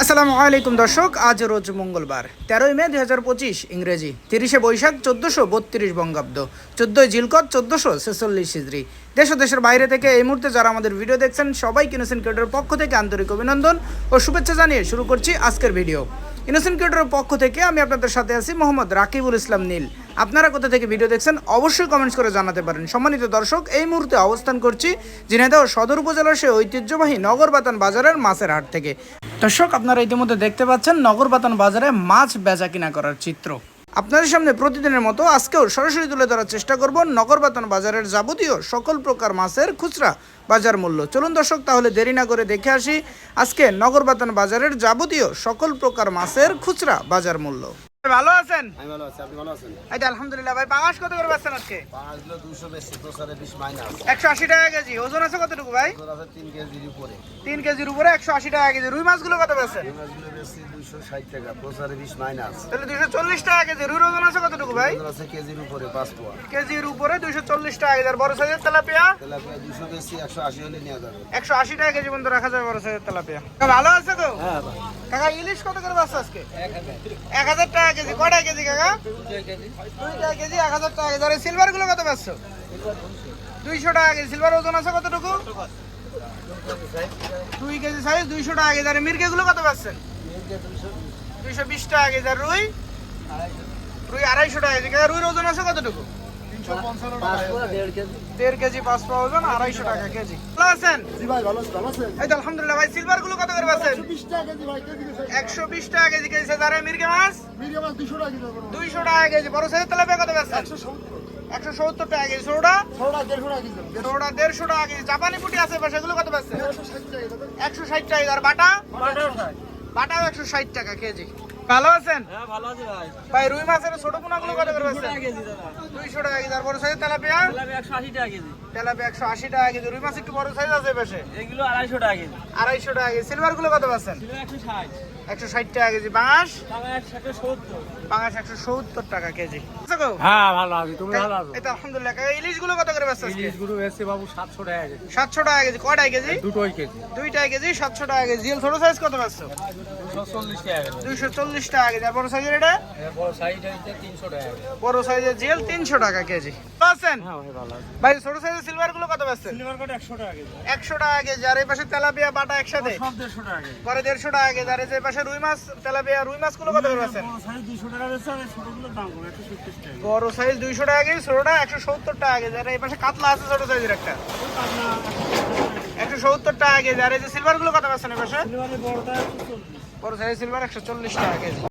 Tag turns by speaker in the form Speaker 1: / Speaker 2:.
Speaker 1: আসসালামু আলাইকুম দর্শক, আজ রোজ মঙ্গলবার, তেরোই মে দুই হাজার পঁচিশ, ইংরেজি, তিরিশে বৈশাখ, চোদ্দোশো বত্রিশ বঙ্গাব্দ, চোদ্দোই জিলকত, চোদ্দোশো ছেচল্লিশ হিজড়ি দেশ ও দেশের বাইরে থেকে এই মুহূর্তে যারা আমাদের ভিডিও দেখছেন সবাই ইনোসেন্ট ক্রিকেটের পক্ষ থেকে আন্তরিক অভিনন্দন ও শুভেচ্ছা জানিয়ে শুরু করছি আজকের ভিডিও। ইনোসেন্ট ক্রিকেটের পক্ষ থেকে আমি আপনাদের সাথে আছি মোহাম্মদ রাকিবুল ইসলাম নীল। আপনারা কোথা থেকে ভিডিও দেখছেন, অবশ্যই কমেন্টস করে জানাতে পারেন। সম্মানিত দর্শক, এই মুহূর্তে অবস্থান করছি ঝিনাইদহ সদর উপজেলার সে ঐতিহ্যবাহী নগরবাতান বাজারের মাছের হাট থেকে। দর্শক, আপনারা ইতিমধ্যে দেখতে পাচ্ছেন নগরবাতান বাজারে মাছ বেচা কিনা করার চিত্র। আপনাদের সামনে প্রতিদিনের মতো আজকেও সরাসরি তুলে ধরার চেষ্টা করব নগরবাতন বাজারের যাবতীয় সকল প্রকার মাছের খুচরা বাজার মূল্য। চলুন দর্শক, তাহলে দেরি না করে দেখে আসি আজকে নগরবাতন বাজারের যাবতীয় সকল প্রকার মাছের খুচরা বাজার মূল্য। ভালো আছেন?
Speaker 2: আমি ভালো আছি আপনি ভালো আছেন?
Speaker 1: এই তো আলহামদুলিল্লাহ ভাই পাঙাশ কত করে বেচছেন আজকে?
Speaker 2: কিলো দুশো বেশি প্রসারে বিশ মাইনাস।
Speaker 1: একশো আশি টাকা কেজি ওজন আছে কতটুকু ভাই?
Speaker 2: তোর আছে তিন কেজির উপরে।
Speaker 1: তিন কেজির উপরে একশো আশি টাকা কেজি রুই মাছগুলো কত বেচছেন?
Speaker 2: এই মাছগুলো বেশি দুশো ষাট টাকা প্রসারে বিশ মাইনাস।
Speaker 1: তাহলে দুশো চল্লিশ টাকা কেজি রুইর ওজন আছে কতটুকু ভাই?
Speaker 2: তোর আছে কেজির উপরে পাঁচ পোয়া।
Speaker 1: কেজির উপরে দুশো চল্লিশ টাকা কেজি আর বড় সাইজের তেলাপিয়া?
Speaker 2: তেলাপিয়া দুশো বেশি একশো আশি হলে নেওয়া যাবে।
Speaker 1: একশো আশি টাকা কেজি পর্যন্ত রাখা যাবে বড় সাইজের তেলাপিয়া। ভালো আছে তো?
Speaker 2: হ্যাঁ
Speaker 1: কাকা ইলিশ কত করে বাচ্চা আজকে? এক হাজার টাকা কেজি? কটা কেজি কাকা? দুইটা কেজি, এক হাজার টাকা ধরে সিলভারগুলো কত পাচ্ছ? দুইশো টাকা কেজি। সিলভার ওজন আছে কতটুকু? দুই কেজি সাইজ দুইশো টাকা কেজি। আর মির্গে গুলো কত পাচ্ছেন? দুইশো বিশ টাকা কেজি। আর রুই? রুই আড়াইশো টাকা কেজি। রুইর ওজন আছে কতটুকু? দেড় কেজি। পাঁচ পাওয়া ওজন আড়াইশো টাকা কেজি। ভালো আছেন?
Speaker 2: জি ভাই ভালো ভালো আছেন
Speaker 1: এই তো আলহামদুলিল্লাহ ভাই সিলভারগুলো কত করে পাচ্ছেন?
Speaker 2: টাকা কেজি ভাই কেজি
Speaker 1: একশো বিশ টাকা কেজি কেজি সাইজ মির্গে মাছ?
Speaker 2: মিডিয়াম মাছ দুশো টাকা কেজি
Speaker 1: দুইশো টাকা কেজি বড় সাইজের তেলাপিয়া কত বেচছেন
Speaker 2: একশো
Speaker 1: একশো সত্তর টাকা কেজি সোডা?
Speaker 2: দেড়শো টাকা কেজি।
Speaker 1: সোডা দেড়শো টাকা কেজি জাপানি পুটি আছে সেগুলো কত
Speaker 2: কেজি।
Speaker 1: একশো ষাট টাকা আর বাটা? বাটাও একশো ষাট টাকা কেজি। ভালো আছেন?
Speaker 3: হ্যাঁ ভালো আছি ভাই।
Speaker 1: ভাই রুই মাছের ছোট পোনা গুলো কত করে দুইশো টাকা কেজি আর বড় সাইজের তেলাপিয়া
Speaker 3: তেলাপিয়া একশো আশি টাকা কেজি
Speaker 1: তেলাপিয়া একশো আশি টাকা কেজি রুই মাছ একটু বড় সাইজ আছে পাশে
Speaker 3: এগুলো আড়াইশো টাকা কেজি
Speaker 1: আড়াইশো টাকা কেজি সিলভারগুলো কত বেচছেন
Speaker 3: ছিল একশো ষাট
Speaker 1: টাকা কেজি বাঁশ বাঁশ একশো সত্তর টাকা কেজি
Speaker 3: হ্যাঁ ভালো আছি তুমি ভালো আছো
Speaker 1: তো আলহামদুলিল্লাহ ইলিশগুলো কত করে বেচছেন
Speaker 3: ইলিশগুলো এসছে বাবু সাতশো টাকা কেজি
Speaker 1: সাতশো টাকা কেজি কয়টাই কেজি
Speaker 3: দুটোই কেজি
Speaker 1: দুইটাই কেজি সাতশো টাকা কেজি জিল ছোট সাইজ কত পাচ্ছ
Speaker 3: দুশো চল্লিশ টাকা কেজি
Speaker 1: দুইশো চল্লিশ টাকা কেজি বড় সাইজের এটা
Speaker 3: সাইড হচ্ছে তিনশো টাকা
Speaker 1: বড় সাইজের জিল তিনশো টাকা কেজি। পাচ্ছেন?
Speaker 3: হ্যাঁ ভাই
Speaker 1: ছোট সাইজের সিলভারগুলো কত পাচ্ছেন
Speaker 3: সিলভার একশো টাকা কেজি।
Speaker 1: একশো টাকা কেজি। আর এই পাশে তেলাপিয়া বাটা একসাথে?
Speaker 3: সব দেড়শো টাকা কেজি।
Speaker 1: পরে দেড়শো টাকা কেজি। আর এই পাশে রুই মাছ তেলাপিয়া রুই মাছগুলো কত পাচ্ছেন
Speaker 3: দুশো টাকা বেচছে আর দাম কম একশো সত্তর টাকা
Speaker 1: বড় সাইজ দুইশো টাকা কেজি ছোটটা একশো সত্তর টাকা কেজি। আর এই পাশে কাতলা আছে ছোট সাইজের একটা। একশো সত্তর টাকা কেজি। আর এই যে সিলভারগুলো কত পাচ্ছেন এই পাশে? বড় সাইজ সিলভার একশো চল্লিশ টাকা কেজি।